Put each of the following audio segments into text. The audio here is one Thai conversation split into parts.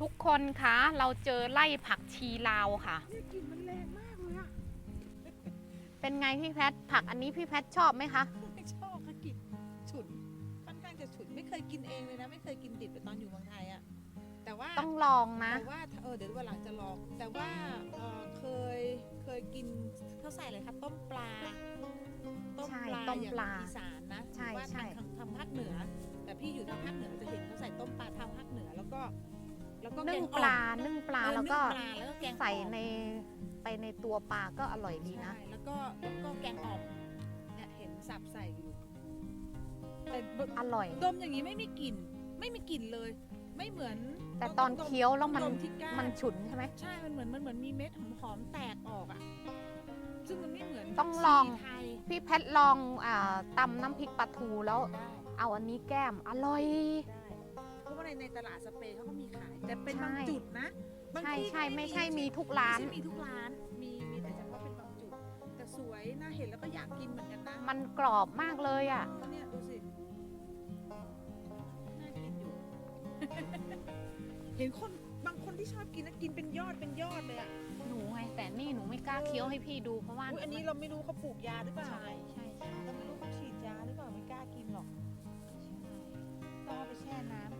ทุกคนคะเราเจอไล่ผักชีลาวค่ะ เนี่ยกลิ่นมันแรงมากเลยอะเป็นไงพี่แพทผักอันนี้พี่แพทชอบไหมคะ ไม่ชอบค่ะกลิ่นฉุนค่อนข้างจะฉุนไม่เคยกินเองเลยนะ ไม่เคยกินดิบเลยตอนอยู่เมืองไทยอะแต่ว่าต้องลองนะ แต่ว่าเออเดี๋ยววันหลังจะลองแต่ว่าเออเคยเคยกินเขาใส่อะไรคะต้มปลาต้มใช่ปลาต้มอย่างปลาอีสานนะใช่หรือว่าใช่ ทางทางภาคเหนือ แต่พี่อยู่ทางภาคเหนือจะเห็นเขาใส่ต้มปลาทางภาคเหนือแล้ว ก็แล้วก็แกนึ่งงอ่อปลานึ่งปลาเออแล้วก็นึ่งปลาแล้วก็แกงใส่อ่อมในไปในตัวปลาก็อร่อยดีนะใช่แล้วก็แล้วก็แกงอ่อมเนี่ยเห็นสับใส่อยู่แต่บอร่อยดมอย่างนี้ไม่มีกลิ่น ไม่มีกลิ่นเลย ไม่เหมือน แต่ตอนเคี้ยวแล้วมันดที่ก้านมันฉุนใช่ไหมใช่ มันเหมือนมันเหมือนมีเม็ดหอมๆแตกออกอะซึ่งมันไม่เหมือนต้องลองชีไทยพี่แพทลองอาตำน้ำพริกปลาทูแล้วได้เอาอันนี้แก้มอร่อย ในในตลาดสเปรย์เขาก็มีขาย แต่เป็นใช่บางจุดนะบางใช่ที่ใช่ก็ไม่ใช่มีทุกร้าน ไม่ใช่มีทุกร้านมีมีแต่เฉพาะเป็นบางจุด แต่สวยน่าเห็นแล้วก็อยากกินเหมือนกันนะมันกรอบมากเลยอะ ก็เนี่ยดูสิน่ากินอยู่ เห็นคนบางคนที่ชอบกินนะกินเป็นยอดเป็นยอดเลยอะหนูไงแต่นี่หนูไม่กล้าเคี้ยวให้พี่ดูเพราะว่าอุ๊ยอันนี้เราไม่รู้เขาปลูกยาหรือเปล่า ใช่ใช่ใช่เราไม่รู้เขาฉีดยาหรือเปล่าไม่กล้ากินหรอกต้องเอาไปแช่น้ำ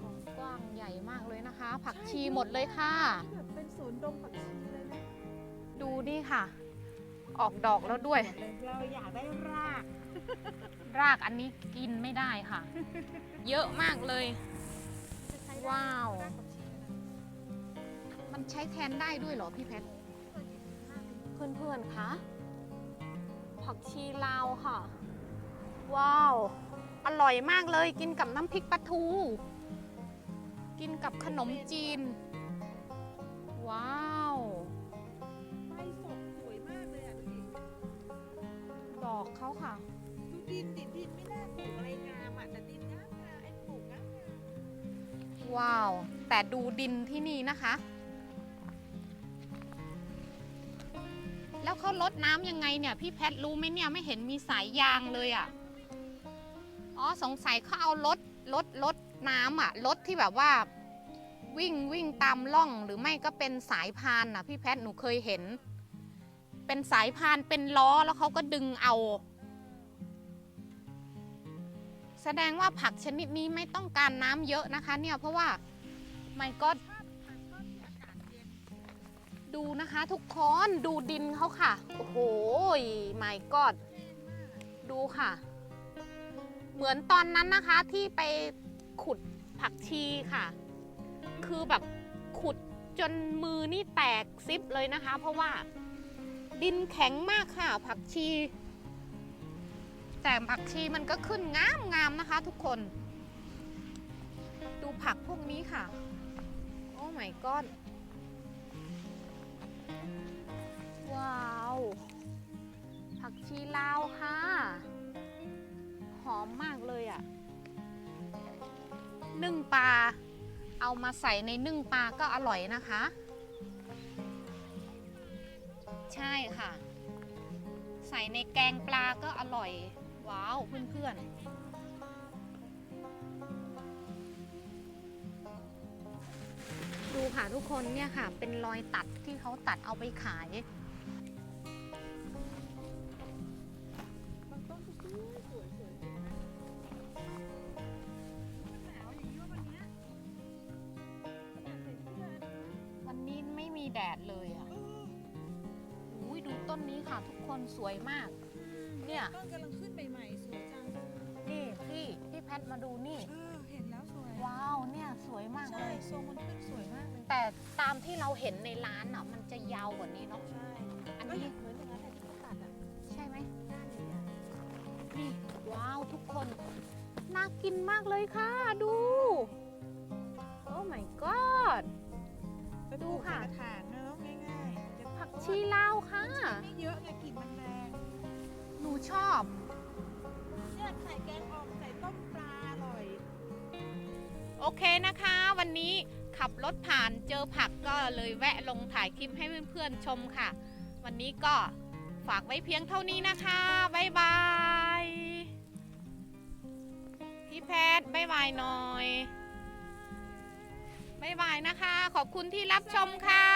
ากเลยนะคะ ผักชีหมดเลยค่ะที่แบบเป็นศูนย์ดมผักชีเลยนะดูนี่ค่ะ ออกดอกแล้วด้วย เราอยากได้ราก รากอันนี้กินไม่ได้ค่ะ เยอะมากเลย จะใช้ว้าวรากผักชีนะมันใช้แทนได้ด้วยเหรอพี่เพชรเพื่อนๆ คะ ผักชีลาวค่ะ ว้าว อร่อยมากเลยกินกับน้ำพริกปลาทู กินกับขนมจีน ว้าวใบสดสวยมากเลยอะดูดิดอกเขาค่ะ ดูดินดินดินไม่น่าปลูกอะไรงามอะแต่ดินงามงามไอ้ปลูกงามงามว้าว แต่ดูดินที่นี่นะคะ แล้วเขาลดน้ำยังไงเนี่ย พี่แพทรู้ไหมเนี่ยไม่เห็นมีสายยางเลยอะ่ะอ๋อสงสัยเขาเอารถรถรถน้ำอะ่ะรถที่แบบว่า วิ่งวิ่งตามล่องหรือไม่ก็เป็นสายพานน่ะพี่แพทย์หนูเคยเห็น เป็นสายพานเป็นล้อแล้วเขาก็ดึงเอา แสดงว่าผักชนิดนี้ไม่ต้องการน้ำเยอะนะคะ เนี่ยเพราะว่าไม่กอบทานก็ดูนะคะทุกคนดูดินเขาค่ะ โอ้โหไม่ก็ดูค่ะ เหมือนตอนนั้นนะคะที่ไปขุดผักชีค่ะ คือแบบขุดจนมือนี่แตกซิปเลยนะคะ เพราะว่าดินแข็งมากค่ะผักชี แต่ผักชีมันก็ขึ้นงามงามนะคะทุกคน ดูผักพวกนี้ค่ะ โอ้ my god ว้าว ผักชีลาวค่ะ หอมมากเลยอะ่ะนึ่งปลา เอามาใส่ในนึ่งปลาก็อร่อยนะคะ ใช่ค่ะ ใส่ในแกงปลาก็อร่อย ว้าวเพื่อนๆดูค่ะทุกคนเนี่ยค่ะ เป็นรอยตัดที่เขาตัดเอาไปขาย ม่มีแดดเลยอะเอออุ้ยดูต้นนี้ค่ะ ทุกคนสวยมาก เนี่ยต้นกำลังขึ้นใหม่ๆสวยจังนี่พี่พี่แพทมาดูนี่ เออเห็นแล้วสวยว้าวเนี่ยสวยมากเลใช่ย ทรงมันขึ้นสวยมากเลยแต่ตามที่เราเห็นในร้านอะ มันจะยาวกว่านี้เนาะใช่อันก็นี้เหมือนอย่างนั้นแหละที่เขาตัดอะใช่ไหมหน้าเลยอะนี่ว้าวทุกคนน่ากินมากเลยค่ะ ดู โอ้ my god ไปดูค่ะปลูกใส่กระถางเนาะง่ายๆจะผักชีลาวค่ะ ไม่เยอะไงกลิ่นมันแรงหนูชอบ เนี่ยใส่แกงอ่อมใส่ต้มปลาอร่อย โอเคนะคะ วันนี้ขับรถผ่านเจอผักก็เลยแวะลงถ่ายคลิปให้เพื่อนๆชมค่ะ วันนี้ก็ฝากไว้เพียงเท่านี้นะคะ บ๊ายบาย พี่แพทย์บ๊ายบายหน่อยบ๊าย บ๊ายบายนะคะ ขอบคุณที่รับชมค่ะ